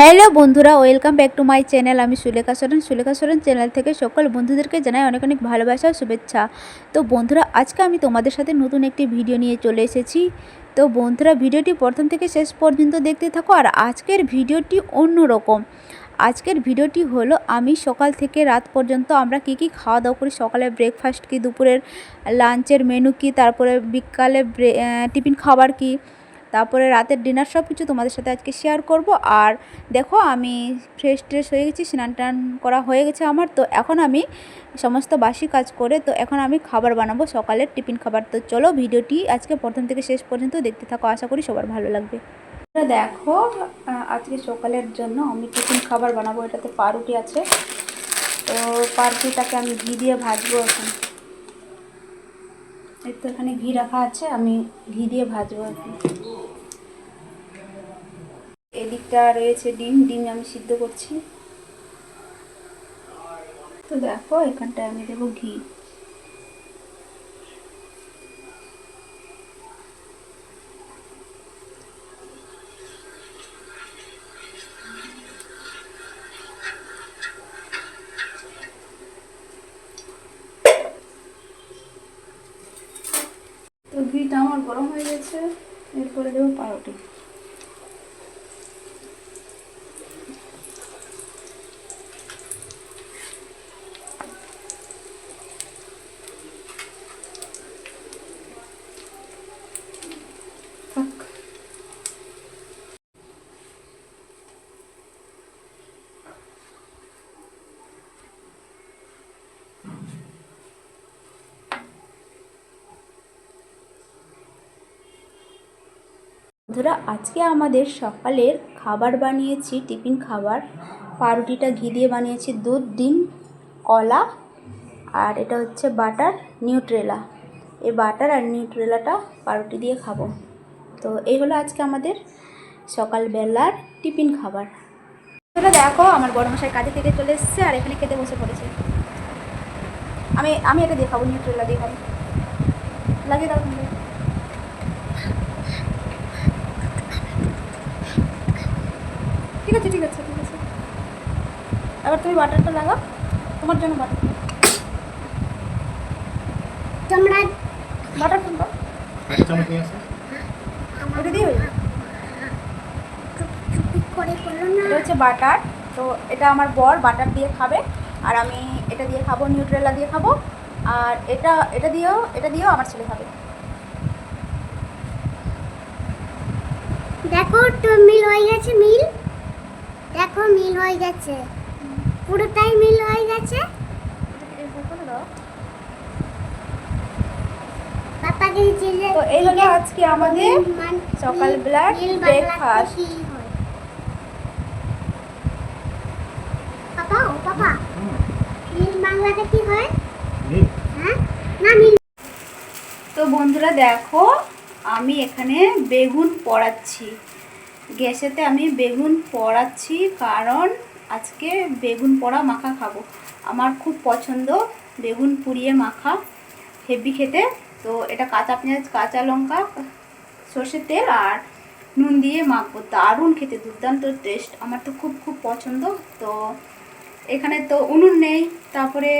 Hello বন্ধুরা, welcome back to my channel. আমি Sulekha Soren. Sulekha Soren channel থেকে সকল বন্ধুদেরকে জানাই অনেক অনেক ভালোবাসা শুভেচ্ছা। তো বন্ধুরা, আজকে আমি তোমাদের সাথে নতুন একটি ভিডিও নিয়ে চলে এসেছি। তো বন্ধুরা, ভিডিওটি প্রথম থেকে শেষ পর্যন্ত দেখতে থাকো আর আজকের ভিডিওটি অন্য রকম আজকের ভিডিওটি হলো, আমি সকাল থেকে রাত পর্যন্ত আমরা কি কি খাওয়া দাওয়া করি? সকালে ব্রেকফাস্ট কি, দুপুরের লাঞ্চের মেনু কি, তারপরে বিকালে টিফিন খাবার কি তারপরে রাতের ডিনার সব কিছু তোমাদের সাথে আজকে শেয়ার করব। আর দেখো, আমি ফ্রেশ ট্রেশ হয়ে গেছি, স্নান টান করা হয়ে গেছে আমার। তো এখন আমি সমস্ত বাসি কাজ করে, তো এখন আমি খাবার বানাবো সকালের টিফিন খাবার। তো চলো ভিডিওটি আজকে প্রথম থেকে শেষ পর্যন্ত দেখতে থাকো, আশা করি সবার ভালো লাগবে। দেখো আজকে সকালের জন্য আমি টিফিন খাবার বানাবো, এটাতে পাউরুটি আছে। তো পাউরুটিটাকে আমি ঘি দিয়ে ভাজবো এখন। এই তো এখানে ঘি রাখা আছে, আমি ঘি দিয়ে ভাজবো এখন। এদিকটা রয়েছে ডিম ডিম আমি সিদ্ধ করছি। তো দেখো, এখানটায় আমি দেবো ঘি। তো ঘিটা আমার গরম হয়ে গেছে, এরপরে দেবো পাউরুটি। বন্ধুরা, আজকে আমাদের সকালের খাবার বানিয়েছি, টিফিন খাবার। পাউরুটিটা ঘি দিয়ে বানিয়েছি, দুধ, ডিম, কলা, আর এটা হচ্ছে বাটার, নিউট্রেলা। এই বাটার আর নিউট্রেলাটা পাউরুটি দিয়ে খাব। তো এই হলো আজকে আমাদের সকালবেলার টিফিন খাবার। এটা দেখো, আমার বড় মশাই কাজে থেকে চলে এসেছে আর এখানে খেতে বসে পড়েছে। আমি আমি এটা দিয়ে খাব, নিউট্রেলা দিয়ে খাব। লাগিয়ে দাও তুমি। ঠিক আছে ঠিক আছে ঠিক আছে। এবার তুমি বাটারটা লাগাও তোমার জন্য বাটার। তোমরা বাটার ফোন এক চামচ নিয়ে আসো ওটা দিয়ে যাবে। চুপি করে করল না। এটা হচ্ছে বাটার তো এটা আমার বর বাটার দিয়ে খাবে আর আমি এটা দিয়ে খাব নিউট্রেলা দিয়ে খাব আর এটা এটা দিয়েও এটা দিয়েও আমার ছেলে খাবে। দেখো তো মিল হয়ে গেছে মিল। দেখো মিল হয়ে গেছে। পুরোটাই মিল হয়ে গেছে। তো এই হলো আজকে আমাদের সকালবেলার breakfast। পাপা ও পাপা মিল বাংলাতে কি হয়? হ্যাঁ? না মিল তো বন্ধুরা দেখো আমি এখানে বেগুন পড়াচ্ছি। গ্যাসেতে আমি বেগুন পড়াচ্ছি, কারণ আজকে বেগুন পোড়া মাখা খাব। আমার খুব পছন্দ বেগুন পুড়িয়ে মাখা হেভি খেতে। তো এটা কাঁচা পেঁয়াজ, কাঁচা লঙ্কা, সর্ষের তেল আর নুন দিয়ে মাখবো। দারুণ খেতে, দুর্দান্ত টেস্ট আমার তো খুব খুব পছন্দ। তো এখানে তো উনুন নেই, তারপরে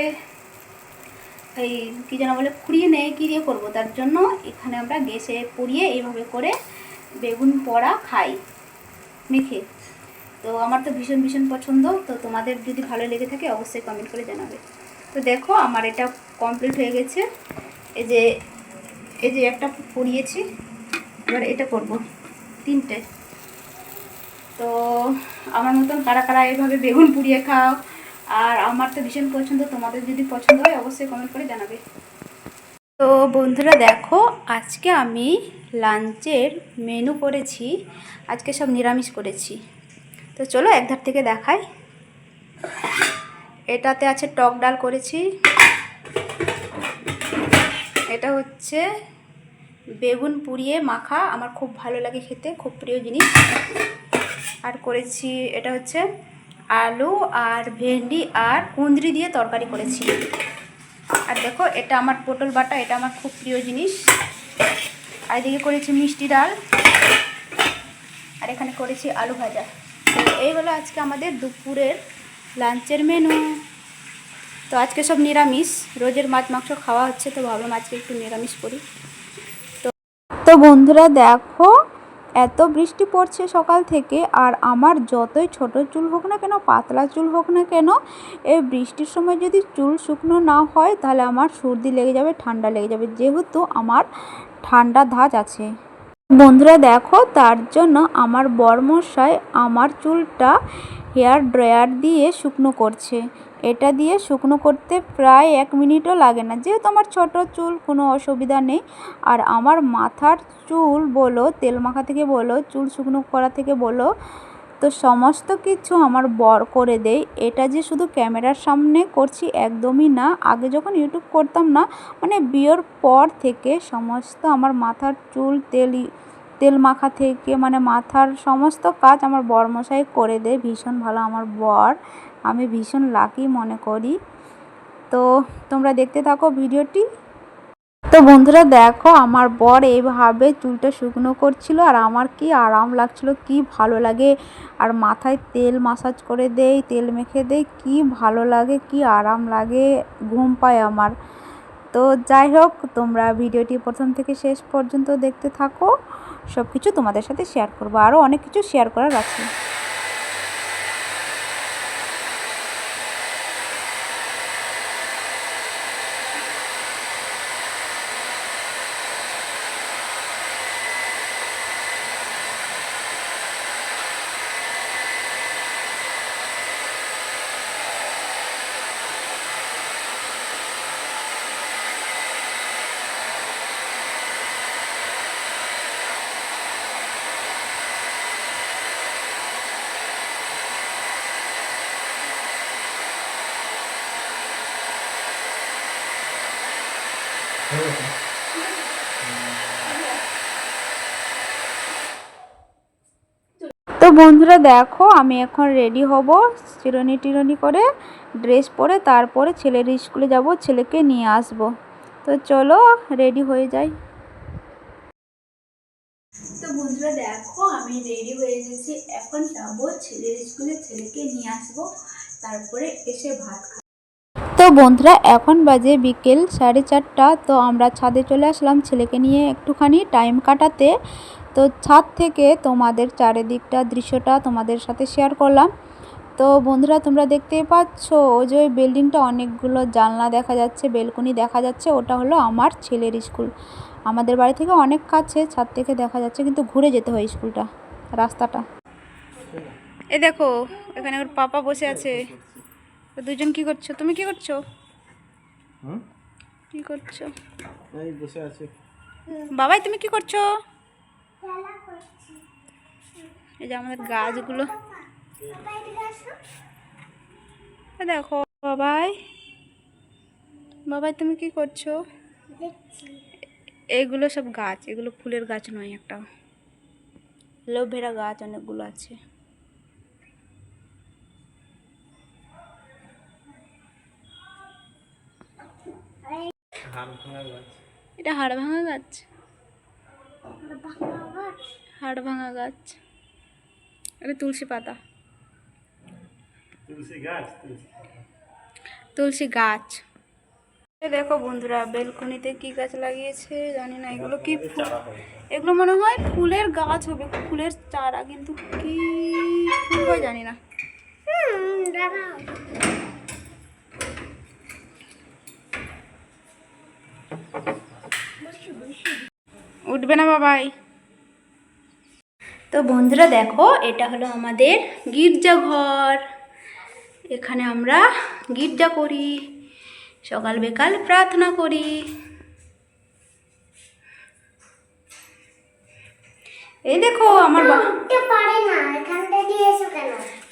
এই কী যেন বলে, খুঁড়িয়ে নেই, কী দিয়ে করব? তার জন্য এখানে আমরা গ্যাসে পুড়িয়ে এইভাবে করে বেগুন পোড়া খাই। মেখে তো আমার তো ভীষণ ভীষণ পছন্দ, তো তোমাদের যদি ভালো লেগে থাকে অবশ্যই কমেন্ট করে জানাবে। তো দেখো আমার এটা কমপ্লিট হয়ে গেছে। এই যে এই যে একটা পুড়িয়েছি এবার এটা করব, তিনটে। তো আমার মতন কারা কারা এভাবে বেগুন পুড়িয়ে খাও, আর আমার তো ভীষণ পছন্দ, তোমাদের যদি পছন্দ হয় অবশ্যই কমেন্ট করে জানাবে। তো বন্ধুরা দেখো, আজকে আমি লাঞ্চের মেনু করেছি। আজকে সব নিরামিষ করেছি। তো চলো এক ধার থেকে দেখাই। এটাতে আছে টক ডাল করেছি। এটা হচ্ছে বেগুন পুড়িয়ে মাখা। আমার খুব ভালো লাগে খেতে, খুব প্রিয় জিনিস। আর করেছি, এটা হচ্ছে আলু আর ভেন্ডি আর কুঁদরি দিয়ে তরকারি করেছি। আর দেখো, এটা আমার পটল বাটা, এটা আমার খুব প্রিয় জিনিস। আর এদিকে করেছি মিষ্টি ডাল। আর এখানে করেছি আলু ভাজা। তো এই হলো আজকে আমাদের দুপুরের লাঞ্চের মেনু। তো আজকে সব নিরামিষ। রোজের মাছ মাংস খাওয়া হচ্ছে, তো ভাবলাম আজকে একটু নিরামিষ করি। তো তো বন্ধুরা, দেখো, এত বৃষ্টি পড়ছে সকাল থেকে, আর আমার যতই ছোট চুল হোক না কেন, পাতলা চুল হোক না কেন, এই বৃষ্টির সময় যদি চুল শুকনো না হয়, তাহলে আমার সর্দি লেগে যাবে, ঠান্ডা লেগে যাবে। যেহেতু আমার ঠান্ডা ধাজ আছে। বন্ধুরা দেখো, তার জন্য আমার বরমশাই আমার চুলটা হেয়ার ড্রায়ার দিয়ে শুকনো করছে। এটা দিয়ে শুকনো করতে প্রায় এক মিনিটও লাগে না। যেহেতু আমার ছোট চুল, কোনো অসুবিধা নেই। আর আমার মাথার চুল বলো তেল মাখা থেকে বলো, চুল শুকনো করা থেকে বলো তো সমস্ত কিছু আমার বর করে দেয়। এটা যে শুধু ক্যামেরার সামনে করছি একদমই না। আগে যখন ইউটিউব করতাম না মানে বিয়ের পর থেকে সমস্ত আমার মাথার চুল, তেল তেল মাখা থেকে মানে মাথার সমস্ত কাজ আমার বরমশাই করে দেয়। ভীষণ ভালো আমার বর। আমি ভীষণ লাকি মনে করি। তো তোমরা দেখতে থাকো ভিডিওটি। তো বন্ধুরা দেখো, আমার বর এইভাবে চুলটা শুকনো করছিল আর আমার কি আরাম লাগছিল, কি ভালো লাগে। আর মাথায় তেল মাসাজ করে দেই, তেল মেখে দেই, কি ভালো লাগে, কি আরাম লাগে, ঘুম পায় আমার। তো যাই হোক, তোমরা ভিডিওটি প্রথম থেকে শেষ পর্যন্ত দেখতে থাকো সব কিছু তোমাদের সাথে শেয়ার করব। আরও অনেক কিছু শেয়ার করার আছে। তো বন্ধুরা দেখো আমি এখন রেডি হব চিরনি টিরনি করে ড্রেস পরে তারপরে ছেলের স্কুলে যাব ছেলেকে নিয়ে আসব। তো চলো রেডি হয়ে যাই। তো বন্ধুরা দেখো আমি রেডি হয়ে গেছি। এখন যাব ছেলের স্কুলে ছেলেকে নিয়ে আসব। তারপরে এসে ভাত খাব। তো বন্ধুরা এখন বাজে বিকেল সাড়ে চারটা তো আমরা ছাদে চলে আসলাম। ছেলেকে নিয়ে একটুখানি টাইম কাটাতে তো ছাদ থেকে তোমাদের চারিদিকটা দৃশ্যটা তোমাদের সাথে শেয়ার করলাম। তো বন্ধুরা তোমরা দেখতেই পাচ্ছ ওই যে ওই বিল্ডিংটা অনেকগুলো জানলা দেখা যাচ্ছে বেলকনি দেখা যাচ্ছে ওটা হলো আমার ছেলের স্কুল আমাদের বাড়ি থেকে অনেক কাছে ছাদ থেকে দেখা যাচ্ছে কিন্তু ঘুরে যেতে হয় স্কুলটা রাস্তাটা। এ দেখো এখানে ওর পাপা বসে আছে। তো দুজন কি করছ? তুমি কি করছ? কি করছ? এই বসে আছে। বাবাই তুমি কি করছ? এই যে আমাদের গাছগুলো। দেখো বাবাই। বাবাই তুমি কি করছ? এগুলো সব গাছ এগুলো ফুলের গাছ নয় একটা। লোভেরা গাছ অনেকগুলো আছে। হাম ভাঙা গাছ। এটা হাড় ভাঙা গাছ? হাড় ভাঙা গাছ। এটা তুলসী পাতা। তুলসী গাছ দেখো বন্ধুরা বেলকনিতে কি গাছ লাগিয়েছে জানি না এগুলো কি ফুল? এগুলো মনে হয় ফুলের গাছ হবে ফুলের চারা কিন্তু কি ফুল হয় জানি না। উঠবে না বাবাই। তো বন্ধুরা দেখো এটা হলো আমাদের গির্জাঘর এখানে আমরা গির্জা করি সকাল বিকাল প্রার্থনা করি। এই দেখো আমার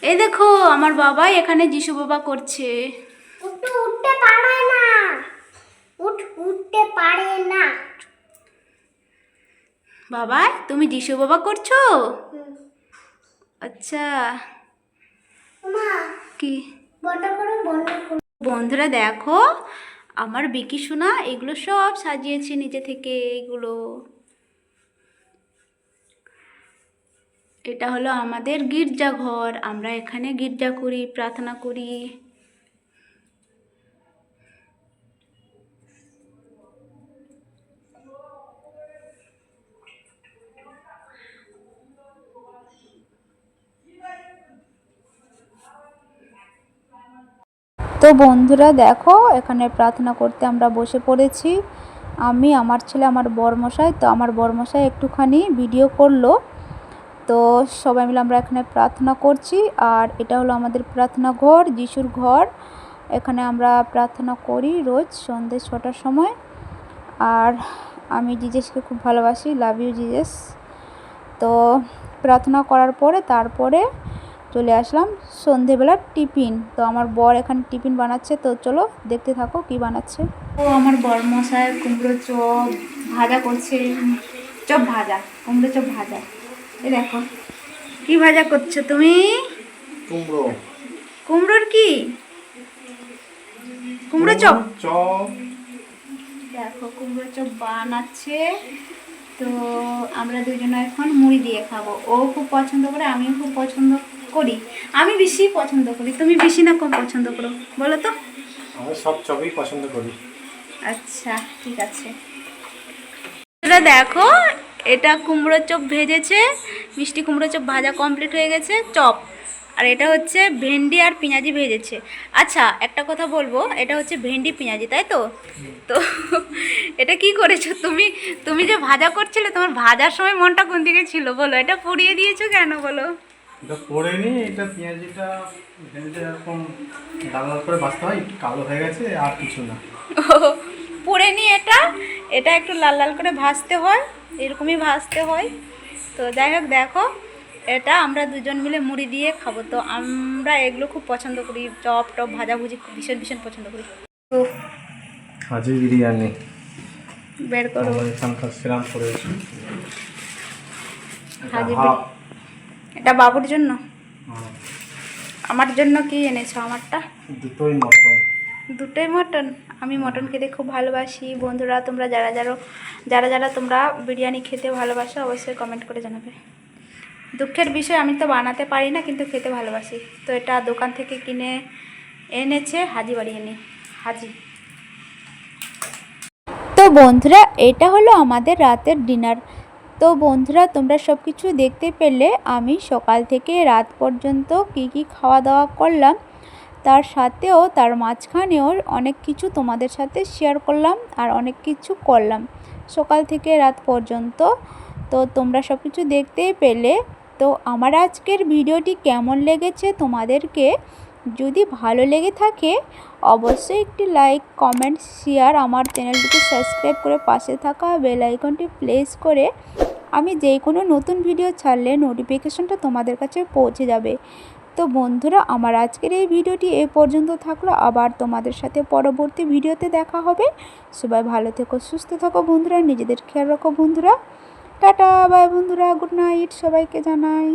এই দেখো আমার বাবা এখানে যিশু বাবা করছে। উঠতে উঠতে পারে না। উঠ উঠতে পারে না। বাবা তুমি যিশু বাবা করছ? আচ্ছা। কি? বন্ধুরা দেখো আমার বিকি সোনা এগুলো সব সাজিয়েছে নিজে থেকে এগুলো। এটা হলো আমাদের গির্জাঘর আমরা এখানে গির্জা করি প্রার্থনা করি। তো বন্ধুরা দেখো, এখানে প্রার্থনা করতে আমরা বসে পড়েছি। আমি, আমার ছেলে, আমার বরমশাই, তো আমার বরমশাই একটুখানি ভিডিও করল। তো সবাই মিলে আমরা এখানে প্রার্থনা করছি। আর এটা হলো আমাদের প্রার্থনা ঘর, যিশুর ঘর। এখানে আমরা প্রার্থনা করি রোজ সন্ধ্যে ছটার সময়। আর আমি জিজেসকে খুব ভালোবাসি, লাভ ইউ জিজেস তো প্রার্থনা করার পরে, তারপরে চলে আসলাম সন্ধেবেলার টিফিন। তো আমার বর এখানে টিফিন বানাচ্ছে তো চলো দেখতে থাকো কি বানাচ্ছে। ও আমার বর মশাই কুমড়ো চপ ভাজা করছে চপ ভাজা কুমড়ো চপ ভাজা। এই দেখো কি ভাজা করছ তুমি? কুমড়ো। কুমড়োর কি? কুমড়ো চপ? চপ। দেখো কুমড়ো চপ বানাচ্ছে। তো আমরা দুজনে এখন মুড়ি দিয়ে খাব। ও খুব পছন্দ করে আমিও খুব পছন্দ করি। আমি বেশি পছন্দ করি। তুমি বেশি না কম পছন্দ করো। বলো তো। আমি সব চপই পছন্দ করি। আচ্ছা ঠিক আছে। দেখো এটা কুমড়ো চপ ভেজেছে। মিষ্টি কুমড়ো চপ ভাজা কমপ্লিট হয়ে গেছে চপ। আর এটা হচ্ছে ভেন্ডি আর পেঁয়াজি ভেজেছে। আচ্ছা একটা কথা বলব এটা হচ্ছে ভেন্ডি পেঁয়াজি তাই তো? তো এটা কি করেছ তুমি? তুমি যে ভাজা করছিলে তোমার ভাজার সময় মনটা কোন দিকে ছিল? বলো এটা পুড়িয়ে দিয়েছ কেন? বলো। এটা পরে নি এটা পেঁয়াজিটা ভেজে এরকম লাল করে বাঁচতে হয় কালো হয়ে গেছে আর কিছু না। পুড়ে নি এটা এটা একটু লাল লাল করে ভাজতে হয় এরকমই ভাজতে হয়। তো যাই হোক দেখো এটা আমরা দুজন মিলে মুড়ি দিয়ে খাব। তো আমরা এগুলো খুব পছন্দ করি চপ টপ ভাজাভুজি খুব ভীষণ ভীষণ পছন্দ করি। তো হাজি বিরিয়ানি। বের করো। এখানকার শ্রীরামপুরে হাজি এটা বাবুর জন্য? আমার জন্য কি এনেছো আমারটা? দুটোই মটন। দুটোই মটন? আমি মটন খেতে খুব ভালোবাসি। বন্ধুরা তোমরা যারা যারা যারা যারা তোমরা বিরিয়ানি খেতে ভালোবাসো অবশ্যই কমেন্ট করে জানাবে। দুঃখের বিষয় আমি তো বানাতে পারি না কিন্তু খেতে ভালোবাসি। তো এটা দোকান থেকে কিনে এনেছে হাজি বাড়ি এনে। হাজি। তো বন্ধুরা এটা হলো আমাদের রাতের ডিনার তো বন্ধুরা, তোমরা সব কিছু দেখতে পেলে। আমি সকাল থেকে রাত পর্যন্ত কি কি খাওয়া দাওয়া করলাম, তার সাথেও তার মাঝখানেও অনেক কিছু তোমাদের সাথে শেয়ার করলাম আর অনেক কিছু করলাম সকাল থেকে রাত পর্যন্ত। তো তোমরা সব কিছু দেখতেই পেলে। তো আমার আজকের ভিডিওটি কেমন লেগেছে তোমাদেরকে যদি ভালো লেগে থাকে, অবশ্যই একটি লাইক কমেন্ট শেয়ার আমার চ্যানেলটিকে সাবস্ক্রাইব করে পাশে থাকা বেল আইকনটি প্লেস করে আমি যে কোনো নতুন ভিডিও ছাড়লে নোটিফিকেশনটা তোমাদের কাছে পৌঁছে যাবে। তো বন্ধুরা, আমার আজকের এই ভিডিওটি এ পর্যন্ত থাকল। আবার তোমাদের সাথে পরবর্তী ভিডিওতে দেখা হবে। সবাই ভালো থেকো, সুস্থ থাকো বন্ধুরা, নিজেদের খেয়াল রাখো বন্ধুরা। টাটা বাই বন্ধুরা গুড নাইট সবাইকে জানাই।